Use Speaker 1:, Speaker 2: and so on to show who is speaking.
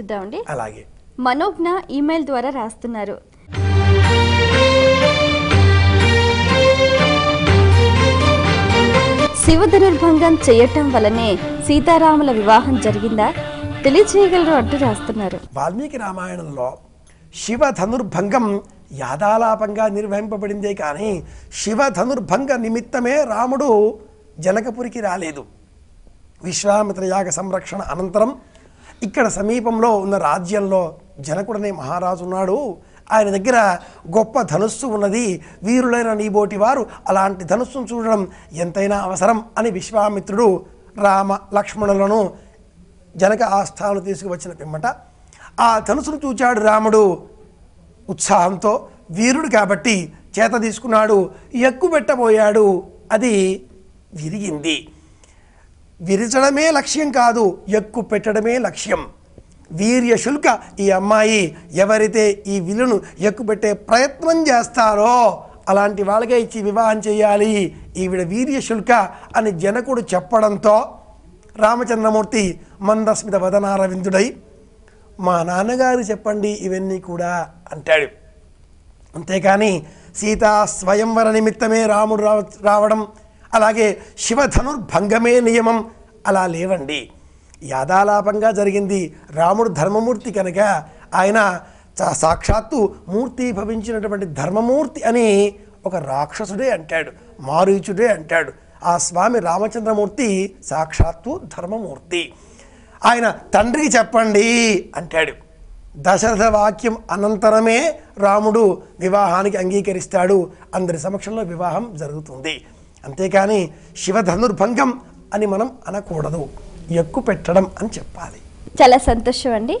Speaker 1: చూద్దామండి.
Speaker 2: అలాగే.
Speaker 1: మనోజ్ఞ ఈమెయిల్ ద్వారా రాస్తున్నారు. శివ ధనుర్భంగం చేయటం వలనే సీతారాముల వివాహం జరిగిందా? తెలియచేయగలరు అంటూ రాస్తున్నారు.
Speaker 2: వాల్మీకి రామాయణంలో శివ ధనుర్భంగం యాదాలాపంగా నిర్వహింపబడిందే కానీ శివ ధనుర్భంగ నిమిత్తమే రాముడు జనకపురికి రాలేదు. విశ్వామిత్ర యాగ సంరక్షణ అనంతరం ఇక్కడ సమీపంలో ఉన్న రాజ్యంలో జనకుడనే మహారాజు ఉన్నాడు. ఆయన దగ్గర గొప్ప ధనుస్సు ఉన్నది. వీరులైన నీబోటి వారు అలాంటి ధనుస్సును చూడడం ఎంతైనా అవసరం అని విశ్వామిత్రుడు రామ లక్ష్మణులను జనక ఆస్థానం తీసుకువచ్చిన పిమ్మట ఆ ధనుసును చూచాడు రాముడు ఉత్సాహంతో. వీరుడు కాబట్టి చేత తీసుకున్నాడు. ఎక్కువ పెట్టబోయాడు అది విరిగింది. విరచడమే లక్ష్యం కాదు ఎక్కు పెట్టడమే లక్ష్యం. వీర్య శుల్క ఈ అమ్మాయి ఎవరైతే ఈ విలును ఎక్కుపెట్టే ప్రయత్నం చేస్తారో అలాంటి వాళ్ళకే ఇచ్చి వివాహం చేయాలి. ఈవిడ వీర్య శుల్క అని జనకుడు చెప్పడంతో రామచంద్రమూర్తి మందస్మిత వదనారవిందుడై మా నాన్నగారు చెప్పండి ఇవన్నీ కూడా అంటాడు. అంతేకాని సీతా స్వయంవర నిమిత్తమే రాముడు రావ రావడం అలాగే శివధనుర్భంగమే నియమం. అలా లేవండి. యాదాలాపంగా జరిగింది రాముడు ధర్మమూర్తి కనుక ఆయన సాక్షాత్తు మూర్తి భవించినటువంటి ధర్మమూర్తి అని ఒక రాక్షసుడే అంటాడు మారీచుడే అంటాడు. ఆ స్వామి రామచంద్రమూర్తి సాక్షాత్తు ధర్మమూర్తి. ఆయన తండ్రికి చెప్పండి అంటాడు. దశరథ వాక్యం అనంతరమే రాముడు వివాహానికి అంగీకరిస్తాడు. అందరి సమక్షంలో వివాహం జరుగుతుంది. అంతేకాని శివధనుర్భంగం అని మనం అనకూడదు. ఎక్కు పెట్టడం అని చెప్పాలి.
Speaker 1: చాలా సంతోషం అండి